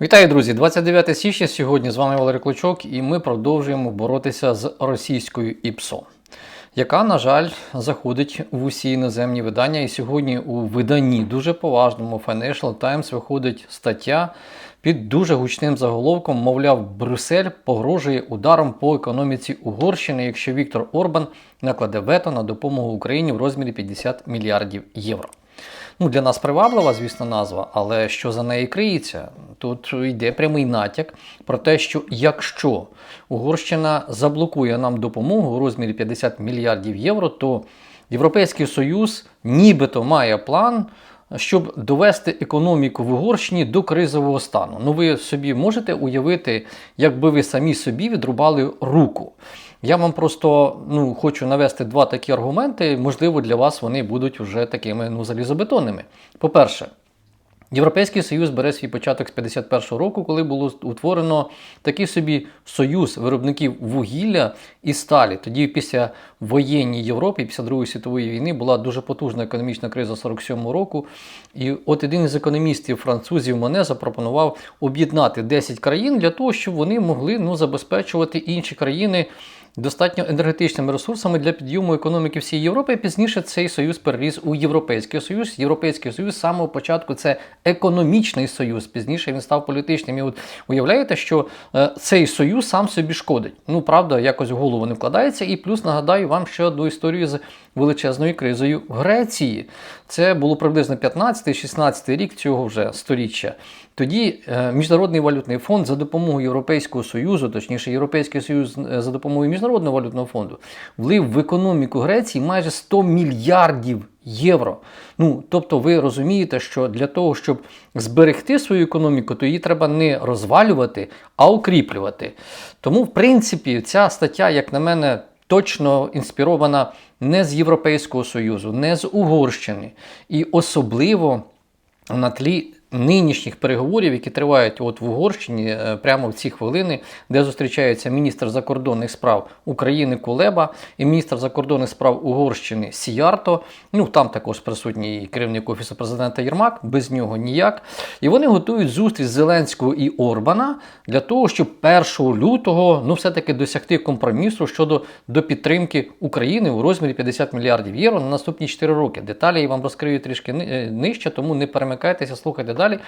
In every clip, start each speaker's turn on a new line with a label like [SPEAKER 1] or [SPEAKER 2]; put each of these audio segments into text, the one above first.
[SPEAKER 1] Вітаю, друзі! 29 січня. Сьогодні з вами Валерій Клочок, і ми продовжуємо боротися з російською ІПСО, яка, на жаль, заходить в усі іноземні видання. І сьогодні у виданні дуже поважному Financial Times виходить стаття під дуже гучним заголовком. Мовляв, Брюссель погрожує ударом по економіці Угорщини, якщо Віктор Орбан накладе вето на допомогу Україні в розмірі 50 мільярдів євро. Ну, Для нас приваблива, звісно, назва, але що за неї криється? Тут йде прямий натяк про те, що якщо Угорщина заблокує нам допомогу у розмірі 50 мільярдів євро, то Європейський Союз нібито має план. Щоб довести економіку в Угорщині до кризового стану. Ну ви собі можете уявити, якби ви самі собі відрубали руку. Я вам просто ну, хочу навести два такі аргументи. Можливо, для вас вони будуть вже такими ну, залізобетонними. По-перше, Європейський Союз бере свій початок з 51-го року, коли було утворено такий собі союз виробників вугілля і сталі. Тоді, після воєнній Європі, після Другої світової війни, була дуже потужна економічна криза 47-го року. І от один із економістів французів Моне запропонував об'єднати 10 країн для того, щоб вони могли ну, забезпечувати інші країни достатньо енергетичними ресурсами для підйому економіки всієї Європи. Пізніше цей союз переріс у Європейський Союз. Європейський Союз з самого початку це економічний союз. Пізніше він став політичним. І от уявляєте, що е, цей союз сам собі шкодить. Ну правда, якось в голову не вкладається. І плюс нагадаю вам ще одну історію з величезною кризою в Греції. Це було приблизно 15-16 рік цього вже сторіччя. Тоді е, Міжнародний валютний фонд за допомогою Європейського Союзу, точніше, Європейський Союз е, за допомогою Міжнародного валютного фонду, влив в економіку Греції майже 100 мільярдів євро. Ну, тобто, ви розумієте, що для того, щоб зберегти свою економіку, то її треба не розвалювати, а укріплювати. Тому, в принципі, ця стаття, як на мене, точно інспірована не з Європейського Союзу, не з Угорщини. І особливо на тлі нинішніх переговорів, які тривають от в Угорщині е, прямо в ці хвилини, де зустрічається міністр закордонних справ України Кулеба і міністр закордонних справ Угорщини Сіярто. Ну там також присутній керівник офісу президента Єрмак, без нього ніяк. І вони готують зустріч Зеленського і Орбана для того, щоб 1 лютого ну все-таки досягти компромісу щодо до підтримки України у розмірі 50 мільярдів євро на наступні 4 роки. Деталі я вам розкрию трішки е, нижче, тому не перемикайтеся, слухайте далі.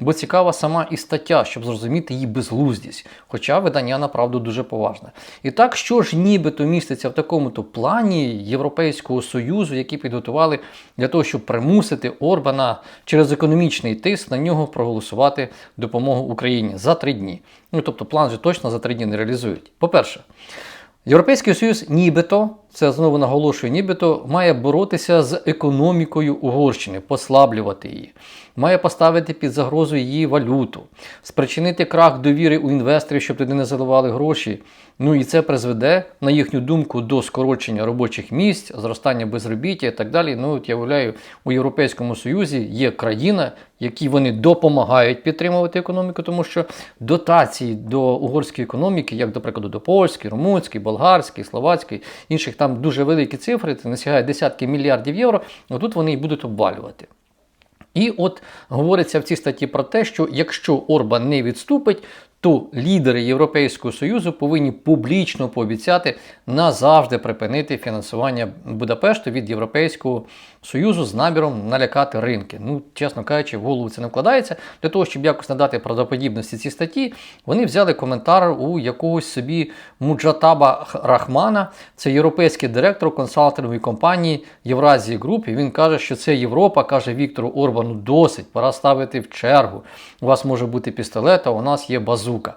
[SPEAKER 1] Бо цікава сама і стаття, щоб зрозуміти її безглуздість. Хоча видання направду дуже поважне. І так, що ж нібито міститься в такому-то плані Європейського Союзу, який підготували для того, щоб примусити Орбана через економічний тиск на нього проголосувати допомогу Україні за три дні. Ну тобто план же точно за три дні не реалізують. По-перше, Європейський Союз нібито, це знову наголошую, нібито має боротися з економікою Угорщини, послаблювати її, має поставити під загрозу її валюту, спричинити крах довіри у інвесторів, щоб туди не заливали гроші. Ну і це призведе, на їхню думку, до скорочення робочих місць, зростання безробіття і так далі. Ну, от я уявляю, у Європейському Союзі є країна, які вони допомагають підтримувати економіку, тому що дотації до угорської економіки, як, до прикладу, до польської, румунської, болгарської, словацької, інших там дуже великі цифри, це насягає десятки мільярдів євро, отут вони і будуть обвалювати. І от говориться в цій статті про те, що якщо Орбан не відступить, то лідери Європейського Союзу повинні публічно пообіцяти назавжди припинити фінансування Будапешту від Європейського Союзу з наміром налякати ринки. Ну, чесно кажучи, в голову це не вкладається. Для того, щоб якось надати правдоподібності цій статті, вони взяли коментар у якогось собі Муджатаба Рахмана, це європейський директор консалтингової компанії Євразії Груп. І він каже, що це Європа, каже Віктору Орбану, досить, пора ставити в чергу. У вас може бути пістолет, а у нас є базука.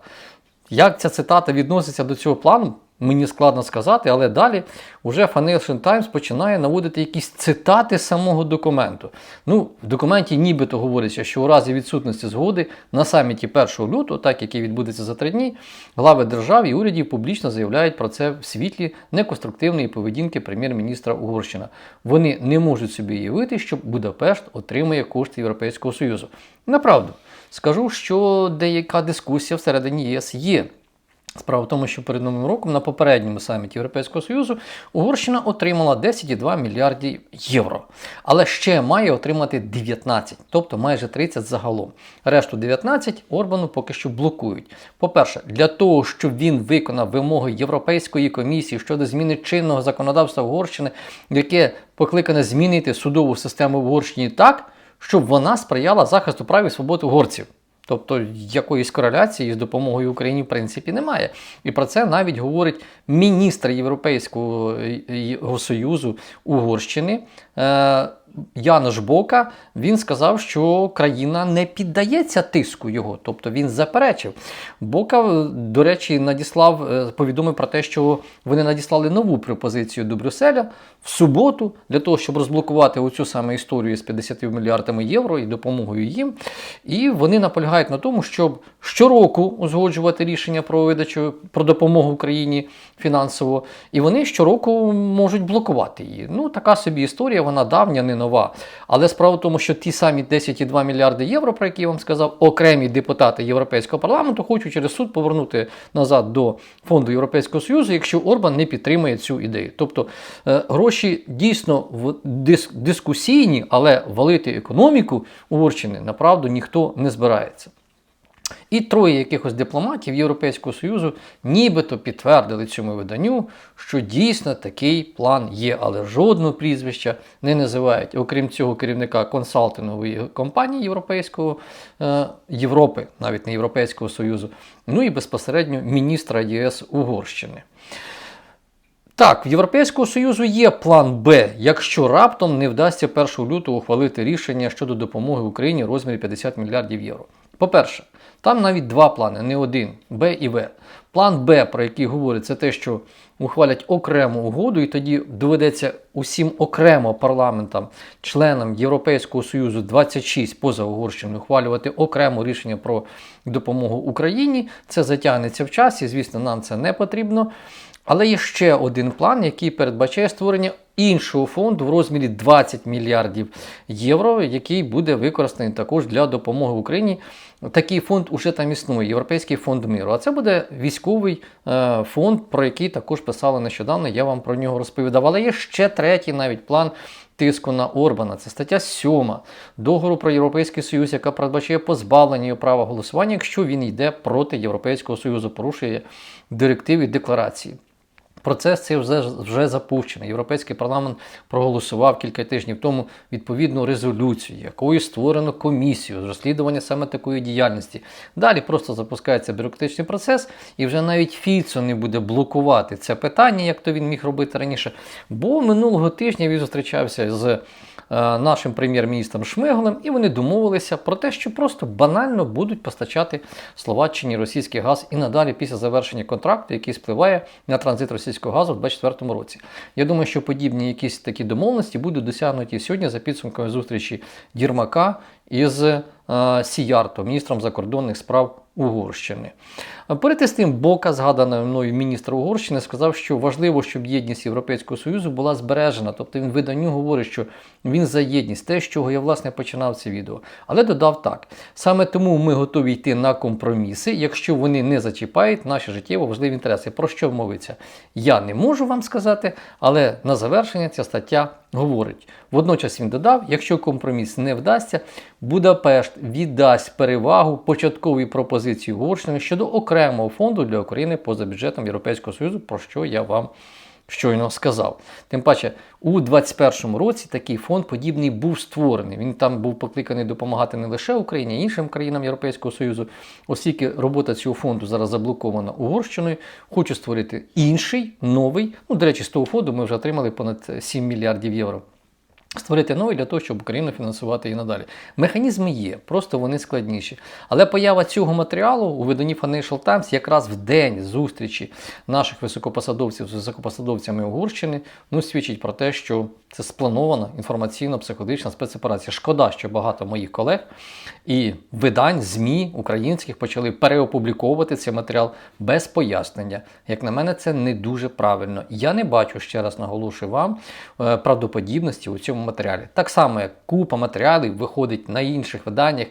[SPEAKER 1] Як ця цитата відноситься до цього плану? Мені складно сказати, але далі вже Financial Times починає наводити якісь цитати самого документу. Ну, В документі нібито говориться, що у разі відсутності згоди на саміті 1 лютого, так який відбудеться за три дні, глави держав і урядів публічно заявляють про це в світлі неконструктивної поведінки прем'єр-міністра Угорщина. Вони не можуть собі уявити, що Будапешт отримує кошти Європейського Союзу. Направду, скажу, що деяка дискусія всередині ЄС є. Справа в тому, що перед новим роком на попередньому саміті Європейського Союзу Угорщина отримала 10,2 мільярдів євро. Але ще має отримати 19, тобто майже 30 загалом. Решту 19 Орбану поки що блокують. По-перше, для того, щоб він виконав вимоги Європейської комісії щодо зміни чинного законодавства Угорщини, яке покликане змінити судову систему в Угорщині так, щоб вона сприяла захисту прав і свобод угорців. Тобто якоїсь кореляції з допомогою Україні в принципі немає. І про це навіть говорить міністр Європейського е, Союзу Угорщини. Янош Бока він сказав, що країна не піддається тиску його, тобто він заперечив. Бока, до речі, надіслав, е, повідомив про те, що вони надіслали нову пропозицію до Брюсселя в суботу для того, щоб розблокувати оцю саме історію з 50 мільярдами євро і допомогою їм. І вони наполягають на тому, щоб щороку узгоджувати рішення про видачу про допомогу Україні фінансово, і вони щороку можуть блокувати її. Ну, така собі історія, вона давня, не нова. Але справа в тому, що ті самі 10,2 мільярди євро, про які я вам сказав, окремі депутати Європейського парламенту хочуть через суд повернути назад до фонду Європейського Союзу, якщо Орбан не підтримує цю ідею. Тобто е, гроші дійсно в дис дискусійні, але валити економіку Угорщини направду ніхто не збирається. І троє якихось дипломатів Європейського Союзу нібито підтвердили цьому виданню, що дійсно такий план є, але жодного прізвища не називають, окрім цього керівника консалтингової компанії Європейського е, Європи, навіть не Європейського Союзу, ну і безпосередньо міністра ЄС Угорщини. Так, в Європейського Союзу є план Б, якщо раптом не вдасться 1 лютого ухвалити рішення щодо допомоги Україні в розмірі 50 мільярдів євро. По-перше, там навіть два плани, не один Б і В. План Б, про який говорить, це те, що ухвалять окрему угоду, і тоді доведеться усім окремо парламентам, членам Європейського Союзу 26 поза Угорщиною ухвалювати окремо рішення про допомогу Україні. Це затягнеться в часі. Звісно, нам це не потрібно. Але є ще один план, який передбачає створення іншого фонду в розмірі 20 мільярдів євро, який буде використаний також для допомоги Україні. Такий фонд уже там існує, Європейський фонд миру. А це буде військовий е, фонд, про який також писали нещодавно. Я вам про нього розповідав. Але є ще третій навіть план. Тиску на Орбана, це стаття 7 договору про Європейський Союз, яка передбачає позбавлення права голосування, якщо він йде проти Європейського Союзу, порушує директиви декларації. Процес цей вже вже запущений. Європейський парламент проголосував кілька тижнів тому відповідну резолюцію, якою створено комісію з розслідування саме такої діяльності. Далі просто запускається бюрократичний процес, і вже навіть Фіцо не буде блокувати це питання, як то він міг робити раніше. Бо минулого тижня він зустрічався з нашим прем'єр-міністром Шмигалем, і вони домовилися про те, що просто банально будуть постачати Словаччині російський газ і надалі після завершення контракту, який спливає на транзит російського газу в 2024 році. Я думаю, що подібні якісь такі домовленості будуть досягнуті сьогодні за підсумками зустрічі Дірмака із е, Сіярто, міністром закордонних справ Угорщини. Перед тим, Бока, згадана мною міністр Угорщини, сказав, що важливо, щоб єдність Європейського Союзу була збережена. Тобто він виданню говорить, що він за єдність, те, з чого я власне починав це відео. Але додав так: саме тому ми готові йти на компроміси, якщо вони не зачіпають наші життєво важливі інтереси. Про що мовиться? Я не можу вам сказати, але на завершення ця стаття говорить. Водночас він додав: якщо компроміс не вдасться, Будапешт віддасть перевагу початковій пропозиції Угорщини щодо окремого фонду для України поза бюджетом Європейського Союзу, про що я вам щойно сказав. Тим паче, у 2021 році такий фонд подібний був створений. Він там був покликаний допомагати не лише Україні, а іншим країнам Європейського Союзу, оскільки робота цього фонду зараз заблокована Угорщиною. Хочу створити інший новий. Ну, до речі, з того фонду ми вже отримали понад 7 мільярдів євро. Створити новий для того, щоб Україну фінансувати і надалі. Механізми є, просто вони складніші. Але поява цього матеріалу у виданні Financial Times якраз в день зустрічі наших високопосадовців з високопосадовцями Угорщини ну, свідчить про те, що це спланована інформаційно-психологічна спецоперація. Шкода, що багато моїх колег і видань, ЗМІ українських почали переопубліковувати цей матеріал без пояснення. Як на мене, це не дуже правильно. Я не бачу, ще раз наголошую вам, е, правдоподібності у цьому матеріалі. Так само, як купа матеріалів виходить на інших виданнях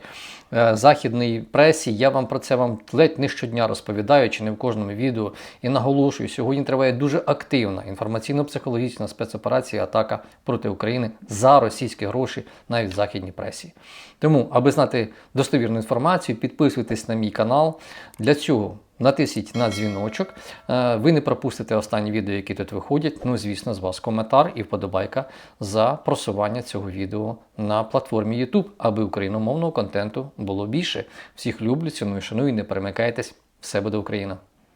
[SPEAKER 1] е, західної пресі. Я вам про це вам ледь не щодня розповідаю, чи не в кожному відео. І наголошую, сьогодні триває дуже активна інформаційно-психологічна спецоперація атака проти України за російські гроші навіть в західній пресі. Тому, аби знати достовірну інформацію, підписуйтесь на мій канал. Для цього натисніть на дзвіночок. Е, Ви не пропустите останні відео, які тут виходять. Ну, звісно, з вас коментар і вподобайка за просування цього відео на платформі YouTube, аби україномовного контенту було більше. Всіх люблю, ціную, шаную, не перемикайтесь. Все буде Україна!